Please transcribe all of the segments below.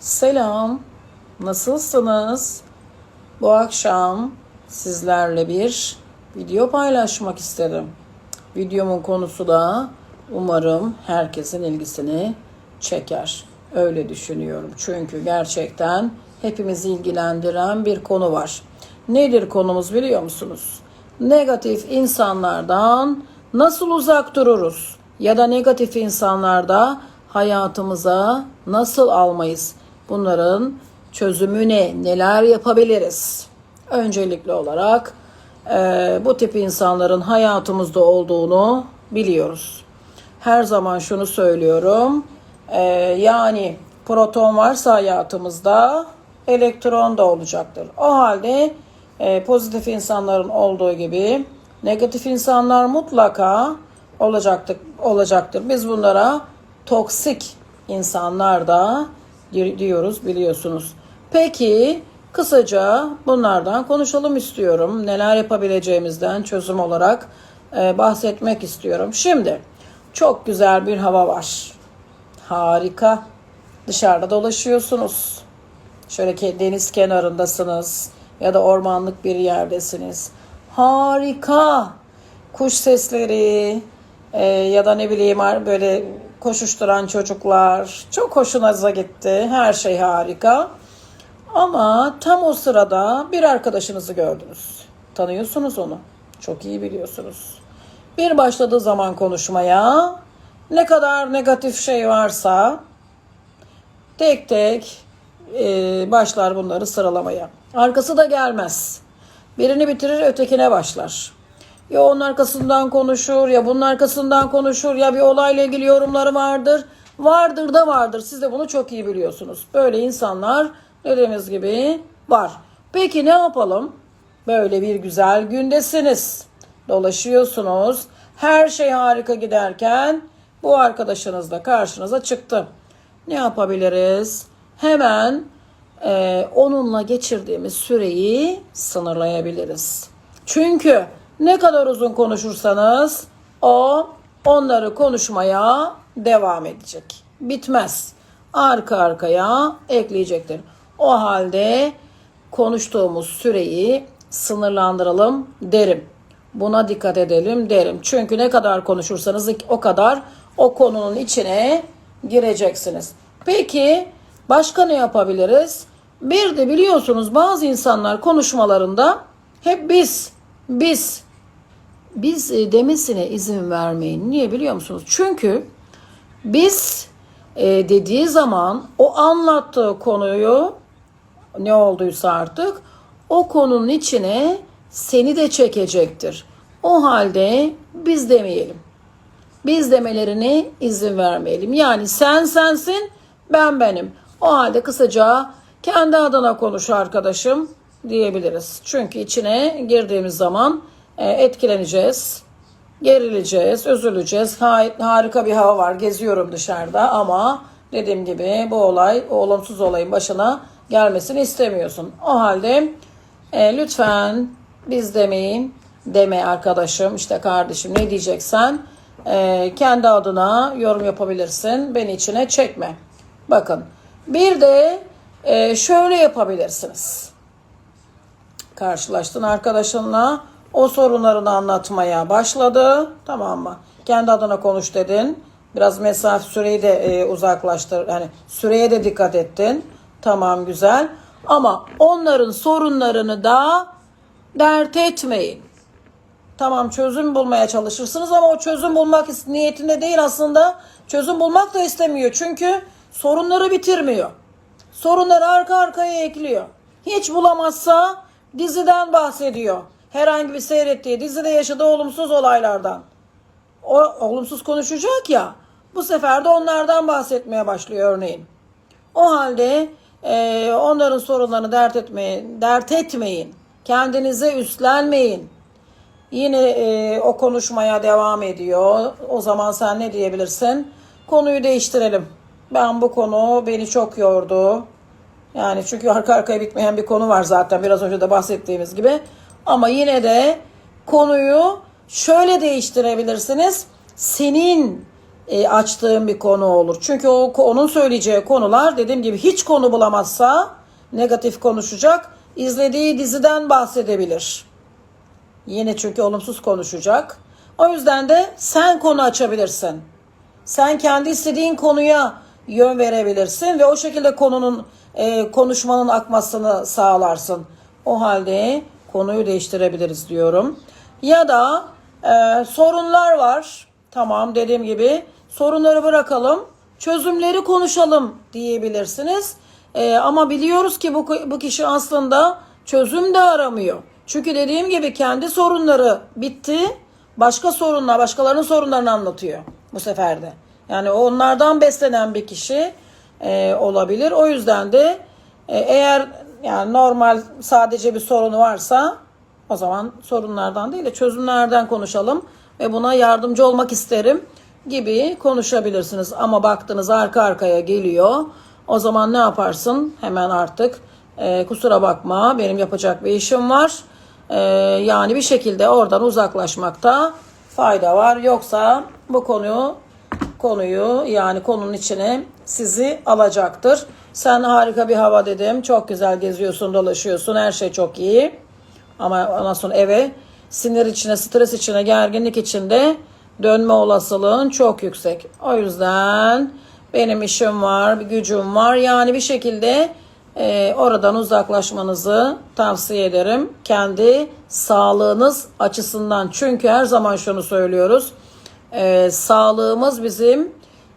Selam, nasılsınız? Bu akşam sizlerle bir video paylaşmak istedim. Videomun konusu da umarım herkesin ilgisini çeker. Öyle düşünüyorum. Çünkü gerçekten hepimizi ilgilendiren bir konu var. Nedir konumuz biliyor musunuz? Negatif insanlardan nasıl uzak dururuz? Ya da negatif insanlarda hayatımıza nasıl almayız? Bunların çözümü ne? Neler yapabiliriz? Öncelikli olarak e, bu tip insanların hayatımızda olduğunu biliyoruz. Her zaman şunu söylüyorum. e, yani proton varsa hayatımızda elektron da olacaktır. O halde e, pozitif insanların olduğu gibi negatif insanlar mutlaka olacaktır. olacaktır. Biz bunlara toksik insanlar da diyoruz biliyorsunuz. Peki kısaca bunlardan konuşalım istiyorum. Neler yapabileceğimizden çözüm olarak e, bahsetmek istiyorum. Şimdi çok güzel bir hava var. Harika. Dışarıda dolaşıyorsunuz. Şöyle deniz kenarındasınız ya da ormanlık bir yerdesiniz. Harika. Kuş sesleri e, ya da ne bileyim böyle koşuşturan çocuklar. Çok hoşunuza gitti. Her şey harika. Ama tam o sırada bir arkadaşınızı gördünüz. Tanıyorsunuz onu. Çok iyi biliyorsunuz. Bir başladığı zaman konuşmaya ne kadar negatif şey varsa tek tek e, başlar bunları sıralamaya. Arkası da gelmez. Birini bitirir ötekine başlar. Ya onun arkasından konuşur ya bunun arkasından konuşur ya bir olayla ilgili yorumları vardır. Vardır da vardır. Siz de bunu çok iyi biliyorsunuz. Böyle insanlar dediğimiz gibi var. Peki ne yapalım? Böyle bir güzel gündesiniz. Dolaşıyorsunuz. Her şey harika giderken bu arkadaşınız da karşınıza çıktı. Ne yapabiliriz? Hemen e, onunla geçirdiğimiz süreyi sınırlayabiliriz. Çünkü ne kadar uzun konuşursanız o onları konuşmaya devam edecek. Bitmez. Arka arkaya ekleyecektir. O halde konuştuğumuz süreyi sınırlandıralım derim. Buna dikkat edelim derim. Çünkü ne kadar konuşursanız o kadar o konunun içine gireceksiniz. Peki başka ne yapabiliriz? Bir de biliyorsunuz bazı insanlar konuşmalarında hep biz, biz, biz e, demesine izin vermeyin. Niye biliyor musunuz? Çünkü biz e, dediği zaman o anlattığı konuyu ne olduysa artık o konunun içine seni de çekecektir. O halde biz demeyelim. Biz demelerine izin vermeyelim. Yani sen sensin, ben benim. O halde kısaca kendi adına konuş arkadaşım diyebiliriz. Çünkü içine girdiğimiz zaman etkileneceğiz, gerileceğiz, üzüleceğiz. Ha- harika bir hava var, geziyorum dışarıda ama dediğim gibi bu olay, o olumsuz olayın başına gelmesini istemiyorsun. O halde e, lütfen biz demeyin, deme arkadaşım, işte kardeşim ne diyeceksen e, kendi adına yorum yapabilirsin. Beni içine çekme. Bakın bir de e, şöyle yapabilirsiniz. Karşılaştın arkadaşınla o sorunlarını anlatmaya başladı. Tamam mı? Kendi adına konuş dedin. Biraz mesafe süreyi de e, uzaklaştır. Yani süreye de dikkat ettin. Tamam güzel. Ama onların sorunlarını da dert etmeyin. Tamam çözüm bulmaya çalışırsınız ama o çözüm bulmak niyetinde değil aslında. Çözüm bulmak da istemiyor. Çünkü sorunları bitirmiyor. Sorunları arka arkaya ekliyor. Hiç bulamazsa diziden bahsediyor. Herhangi bir seyrettiği dizide yaşadığı olumsuz olaylardan. O olumsuz konuşacak ya. Bu sefer de onlardan bahsetmeye başlıyor örneğin. O halde e, onların sorunlarını dert etmeyin, dert etmeyin. Kendinize üstlenmeyin. Yine e, o konuşmaya devam ediyor. O zaman sen ne diyebilirsin? Konuyu değiştirelim. Ben bu konu beni çok yordu. Yani çünkü arka arkaya bitmeyen bir konu var zaten biraz önce de bahsettiğimiz gibi. Ama yine de konuyu şöyle değiştirebilirsiniz. Senin e, açtığım bir konu olur. Çünkü o onun söyleyeceği konular dediğim gibi hiç konu bulamazsa negatif konuşacak. İzlediği diziden bahsedebilir. Yine çünkü olumsuz konuşacak. O yüzden de sen konu açabilirsin. Sen kendi istediğin konuya yön verebilirsin ve o şekilde konunun e, konuşmanın akmasını sağlarsın. O halde konuyu değiştirebiliriz diyorum. Ya da e, sorunlar var. Tamam dediğim gibi sorunları bırakalım. Çözümleri konuşalım diyebilirsiniz. E, ama biliyoruz ki bu, bu kişi aslında çözüm de aramıyor. Çünkü dediğim gibi kendi sorunları bitti. Başka sorunlar, başkalarının sorunlarını anlatıyor bu sefer de. Yani onlardan beslenen bir kişi e, olabilir. O yüzden de e, eğer yani normal sadece bir sorunu varsa o zaman sorunlardan değil de çözümlerden konuşalım ve buna yardımcı olmak isterim gibi konuşabilirsiniz. Ama baktınız arka arkaya geliyor. O zaman ne yaparsın? Hemen artık e, kusura bakma benim yapacak bir işim var. E, yani bir şekilde oradan uzaklaşmakta fayda var. Yoksa bu konuyu konuyu yani konunun içine sizi alacaktır. Sen harika bir hava dedim. Çok güzel geziyorsun, dolaşıyorsun. Her şey çok iyi. Ama ondan sonra eve sinir içine, stres içine, gerginlik içinde dönme olasılığın çok yüksek. O yüzden benim işim var, bir gücüm var. Yani bir şekilde e, oradan uzaklaşmanızı tavsiye ederim. Kendi sağlığınız açısından. Çünkü her zaman şunu söylüyoruz. E, sağlığımız bizim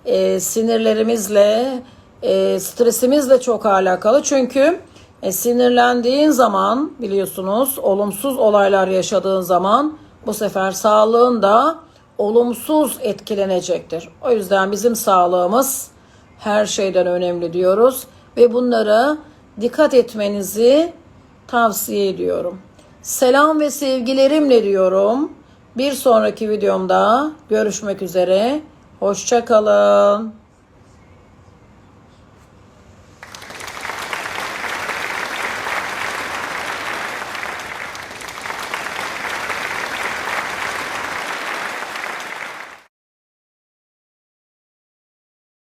e, sinirlerimizle, e, stresimizle çok alakalı. Çünkü e, sinirlendiğin zaman biliyorsunuz olumsuz olaylar yaşadığın zaman bu sefer sağlığın da olumsuz etkilenecektir. O yüzden bizim sağlığımız her şeyden önemli diyoruz ve bunlara dikkat etmenizi tavsiye ediyorum. Selam ve sevgilerimle diyorum. Bir sonraki videomda görüşmek üzere. Hoşçakalın.